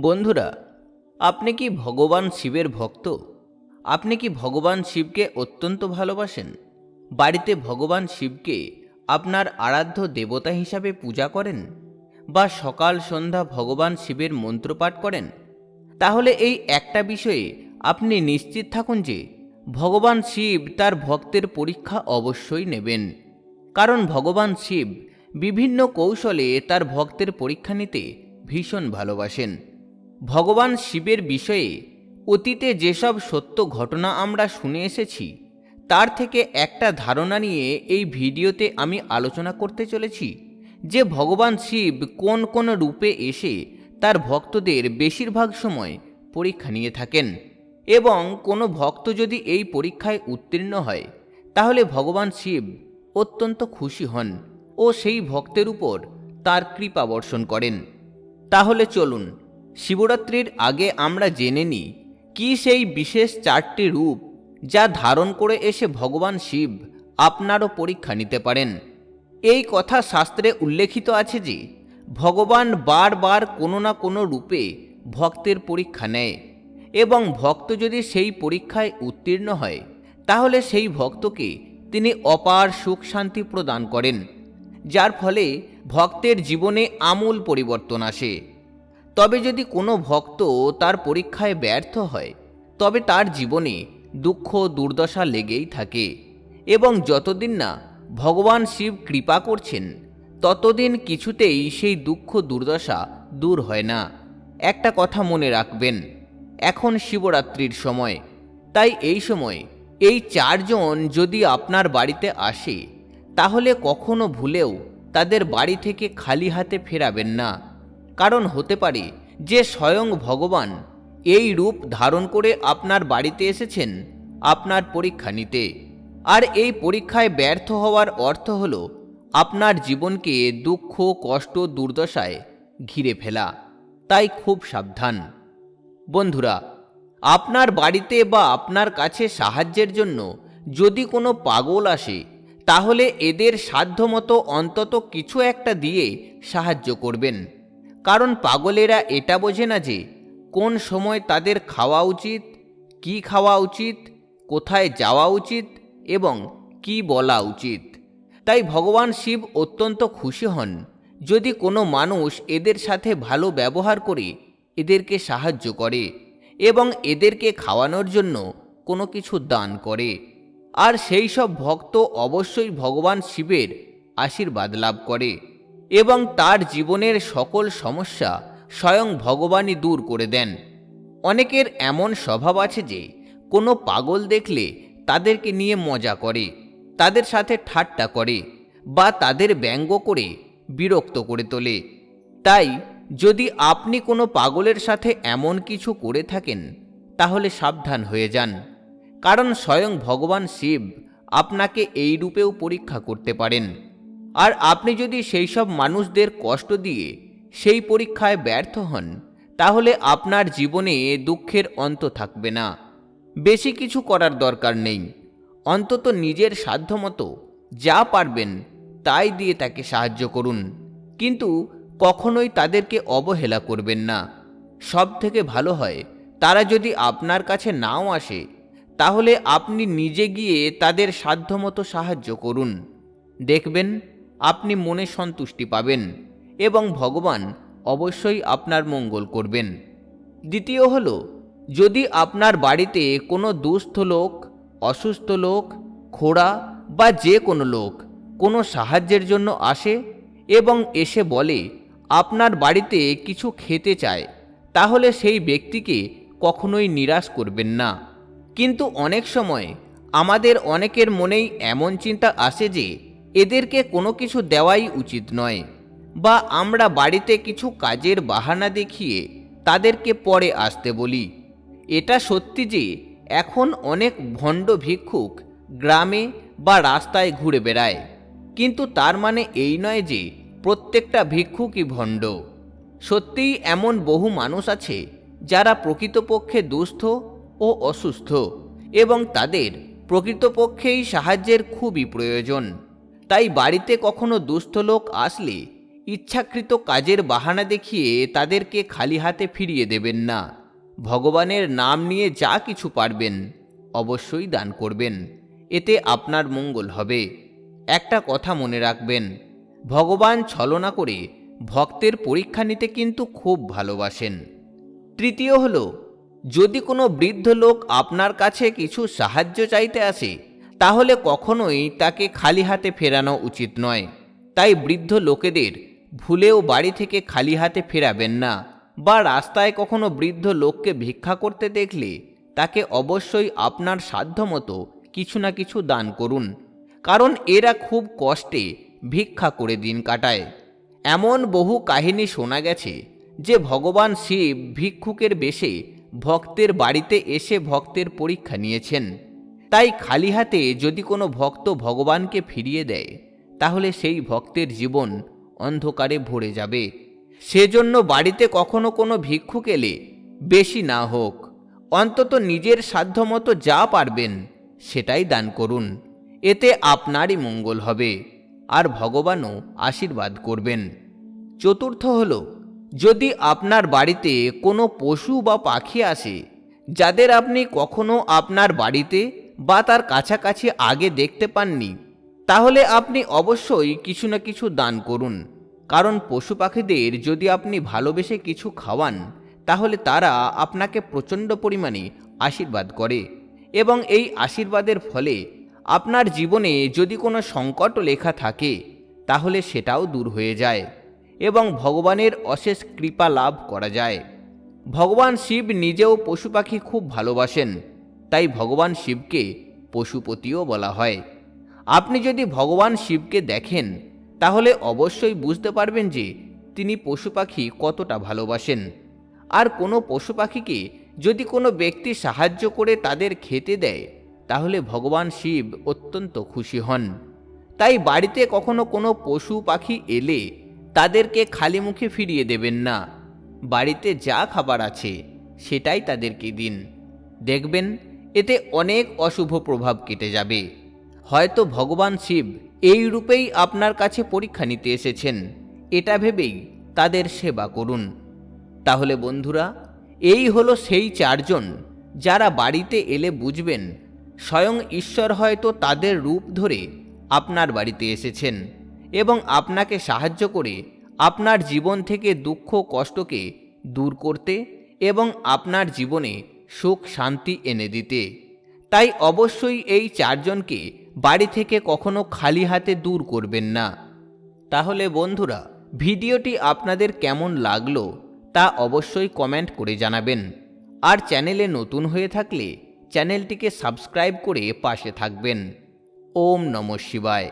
বন্ধুরা, আপনি কি ভগবান শিবের ভক্ত? আপনি কি ভগবান শিবকে অত্যন্ত ভালোবাসেন? বাড়িতে ভগবান শিবকে আপনার আরাধ্য দেবতা হিসাবে পূজা করেন? বা সকাল সন্ধ্যা ভগবান শিবের মন্ত্রপাঠ করেন? তাহলে এই একটা বিষয়ে আপনি নিশ্চিত থাকুন যে ভগবান শিব তার ভক্তের পরীক্ষা অবশ্যই নেবেন। কারণ ভগবান শিব বিভিন্ন কৌশলে তার ভক্তের পরীক্ষা নিতে ভীষণ ভালোবাসেন। ভগবান শিবের বিষয়ে অতীতে যেসব সত্য ঘটনা আমরা শুনে এসেছি, তার থেকে একটা ধারণা নিয়ে এই ভিডিওতে আমি আলোচনা করতে চলেছি যে ভগবান শিব কোন কোন রূপে এসে তার ভক্তদের বেশিরভাগ সময় পরীক্ষা নিয়ে থাকেন এবং কোনো ভক্ত যদি এই পরীক্ষায় উত্তীর্ণ হয়, তাহলে ভগবান শিব অত্যন্ত খুশি হন ও সেই ভক্তের উপর তার কৃপা বর্ষণ করেন। তাহলে চলুন শিবরাত্রির আগে আমরা জেনে নিই, কি সেই বিশেষ চারটি রূপ যা ধারণ করে এসে ভগবান শিব আপনারও পরীক্ষা নিতে পারেন? এই কথা শাস্ত্রে উল্লেখিত আছে যে, ভগবান বারবার কোনো না কোনো রূপে ভক্তের পরীক্ষা নেয় এবং ভক্ত যদি সেই পরীক্ষায় উত্তীর্ণ হয়, তাহলে সেই ভক্তকে তিনি অপার সুখ শান্তি প্রদান করেন, যার ফলে ভক্তের জীবনে আমূল পরিবর্তন আসে। তবে যদি কোনো ভক্ত তার পরীক্ষায় ব্যর্থ হয়, তবে তার জীবনে দুঃখ, দুর্দশা লেগেই থাকে। এবং যতদিন না ভগবান শিব কৃপা করছেন, ততদিন কিছুতেই সেই দুঃখ, দুর্দশা দূর হয় না। একটা কথা মনে রাখবেন, এখন শিবরাত্রির সময়। তাই এই সময় এই চারজন যদি আপনার বাড়িতে আসে, তাহলে কখনো ভুলেও তাদের বাড়ি থেকে খালি হাতে ফেরাবেন না। কারণ হতে পারে যে স্বয়ং ভগবান এই রূপ ধারণ করে আপনার বাড়িতে এসেছেন, আপনার পরীক্ষা নিতে। আর এই পরীক্ষায় ব্যর্থ হওয়ার অর্থ হল আপনার জীবনকে দুঃখ, কষ্ট, দুর্দশায় ঘিরে ফেলা। তাই খুব সাবধান। বন্ধুরা, আপনার বাড়িতে বা আপনার কাছে সাহায্যের জন্য যদি কোনো পাগল আসে, তাহলে এদের সাধ্যমতো অন্তত কিছু একটা দিয়ে সাহায্য করবেন। কারণ পাগলেরা এটা বোঝে না যে কোন সময় তাদের খাওয়া উচিত, কি খাওয়া উচিত, কোথায় যাওয়া উচিত এবং কি বলা উচিত। তাই ভগবান শিব অত্যন্ত খুশি হন। যদি কোনো মানুষ এদের সাথে ভালো ব্যবহার করে, এদেরকে সাহায্য করে এবং এদেরকে খাওয়ানোর জন্য কোনো কিছু দান করে, আর সেই সব ভক্ত অবশ্যই ভগবান শিবের আশীর্বাদ লাভ করে। এবং তার জীবনের সকল সমস্যা স্বয়ং ভগবানই দূর করে দেন। অনেকের এমন স্বভাব আছে যে, কোনো পাগল দেখলে তাদেরকে নিয়ে মজা করে, তাদের সাথে ঠাট্টা করে বা তাদের ব্যঙ্গ করে বিরক্ত করে তোলে। তাই, যদি আপনি কোনো পাগলের সাথে এমন কিছু করে থাকেন, তাহলে সাবধান হয়ে যান। কারণ স্বয়ং ভগবান শিব আপনাকে এই রূপেও পরীক্ষা করতে পারেন। আর আপনি যদি সেই সব মানুষদের কষ্ট দিয়ে সেই পরীক্ষায় ব্যর্থ হন, তাহলে আপনার জীবনে দুঃখের অন্ত থাকবে না। বেশি কিছু করার দরকার নেই। অন্তত নিজের সাধ্যমতো যা পারবেন তাই দিয়ে তাকে সাহায্য করুন। কিন্তু কখনোই তাদেরকে অবহেলা করবেন না। সব থেকে ভালো হয়, তারা যদি আপনার কাছে নাও আসে, তাহলে আপনি নিজে গিয়ে তাদের সাধ্যমতো সাহায্য করুন। দেখবেন আপনি মনে সন্তুষ্টি পাবেন এবং ভগবান অবশ্যই আপনার মঙ্গল করবেন। দ্বিতীয় হল, যদি আপনার বাড়িতে কোনো দুস্থ লোক, অসুস্থ লোক, খোড়া বা যে কোনো লোক কোনো সাহায্যের জন্য আসে এবং এসে বলে, আপনার বাড়িতে কিছু খেতে চায়, তাহলে সেই ব্যক্তিকে কখনোই নিরাশ করবেন না। কিন্তু অনেক সময় আমাদের অনেকের মনেই এমন চিন্তা আসে যে এদেরকে কোনো কিছু দেওয়াই উচিত নয় বা আমরা বাড়িতে কিছু কাজের বাহানা দেখিয়ে তাদেরকে পরে আসতে বলি। এটা সত্যি যে এখন অনেক ভণ্ড ভিক্ষুক গ্রামে বা রাস্তায় ঘুরে বেড়ায়। কিন্তু তার মানে এই নয় যে প্রত্যেকটা ভিক্ষুকই ভণ্ড। সত্যিই এমন বহু মানুষ আছে যারা প্রকৃতপক্ষে দুস্থ ও অসুস্থ এবং তাদের প্রকৃতপক্ষেই সাহায্যের খুবই প্রয়োজন। তাই বাড়িতে কখনো দুস্থ লোক আসলে ইচ্ছাকৃত কাজের বাহানা দেখিয়ে তাদেরকে খালি হাতে ফিরিয়ে দেবেন না। ভগবানের নাম নিয়ে যা কিছু পারবেন, অবশ্যই দান করবেন। এতে আপনার মঙ্গল হবে। একটা কথা মনে রাখবেন, ভগবান ছলনা করে ভক্তের পরীক্ষা নিতে কিন্তু খুব ভালোবাসেন। তৃতীয় হল, যদি কোনো বৃদ্ধ লোক আপনার কাছে কিছু সাহায্য চাইতে আসে তাহলে কখনোই তাকে খালি হাতে ফেরানো উচিত নয়। তাই বৃদ্ধ লোকেদের ভুলেও বাড়ি থেকে খালি হাতে ফেরাবেন না বা রাস্তায় কখনো বৃদ্ধ লোককে ভিক্ষা করতে দেখলে তাকে অবশ্যই আপনার সাধ্যমতো কিছু না কিছু দান করুন। কারণ এরা খুব কষ্টে ভিক্ষা করে দিন কাটায়। এমন বহু কাহিনী শোনা গেছে যে ভগবান শিব ভিক্ষুকের বেশে ভক্তের বাড়িতে এসে ভক্তের পরীক্ষা নিয়েছেন। তাই খালি হাতে যদি কোনো ভক্ত ভগবানকে ফিরিয়ে দেয়, তাহলে সেই ভক্তের জীবন অন্ধকারে ভরে যাবে। সেজন্য বাড়িতে কখনো কোনো ভিক্ষুক এলে বেশি না হোক, অন্তত নিজের সাধ্যমতো যা পারবেন সেটাই দান করুন। এতে আপনারই মঙ্গল হবে, আর ভগবানও আশীর্বাদ করবেন। চতুর্থ হল, যদি আপনার বাড়িতে কোনো পশু বা পাখি আসে, যাদের আপনি কখনো আপনার বাড়িতে বা তার কাছাকাছি আগে দেখতে পাননি, তাহলে আপনি অবশ্যই কিছু না কিছু দান করুন। কারণ পশু পাখিদের যদি আপনি ভালোবেসে কিছু খাওয়ান, তাহলে তারা আপনাকে প্রচণ্ড পরিমাণে আশীর্বাদ করে এবং এই আশীর্বাদের ফলে আপনার জীবনে যদি কোনো সংকট লেখা থাকে, তাহলে সেটাও দূর হয়ে যায় এবং ভগবানের অশেষ কৃপা লাভ করা যায়। ভগবান শিব নিজেও পশু পাখি খুব ভালোবাসেন। তাই ভগবান শিবকে পশুপতিও বলা হয়। আপনি যদি ভগবান শিবকে দেখেন, তাহলে অবশ্যই বুঝতে পারবেন যে তিনি পশু পাখি কতটা ভালোবাসেন। আর কোনো পশু পাখিকে যদি কোনো ব্যক্তি সাহায্য করে তাদের খেতে দেয়, তাহলে ভগবান শিব অত্যন্ত খুশি হন। তাই বাড়িতে কখনো কোনো পশু পাখি এলে তাদেরকে খালি মুখে ফিরিয়ে দেবেন না। বাড়িতে যা খাবার আছে, সেটাই তাদেরকে দিন। দেখবেন এতে অনেক অশুভ প্রভাব কেটে যাবে। হয়তো ভগবান শিব এই রূপেই আপনার কাছে পরীক্ষা নিতে এসেছেন। এটা ভেবেই তাদের সেবা করুন। তাহলে বন্ধুরা, এই হলো সেই চারজন যারা বাড়িতে এলে বুঝবেন স্বয়ং ঈশ্বর হয়তো তাদের রূপ ধরে আপনার বাড়িতে এসেছেন এবং আপনাকে সাহায্য করে আপনার জীবন থেকে দুঃখ কষ্টকে দূর করতে এবং আপনার জীবনে সুখ শান্তি এনে দিতে। তাই অবশ্যই এই চারজনকে বাড়ি থেকে কখনো খালি হাতে দূর করবেন না। তাহলে বন্ধুরা, ভিডিওটি আপনাদের কেমন লাগল তা অবশ্যই কমেন্ট করে জানাবেন। আর চ্যানেলে নতুন হয়ে থাকলে চ্যানেলটিকে সাবস্ক্রাইব করে পাশে থাকবেন। ওম নমঃ শিবায়।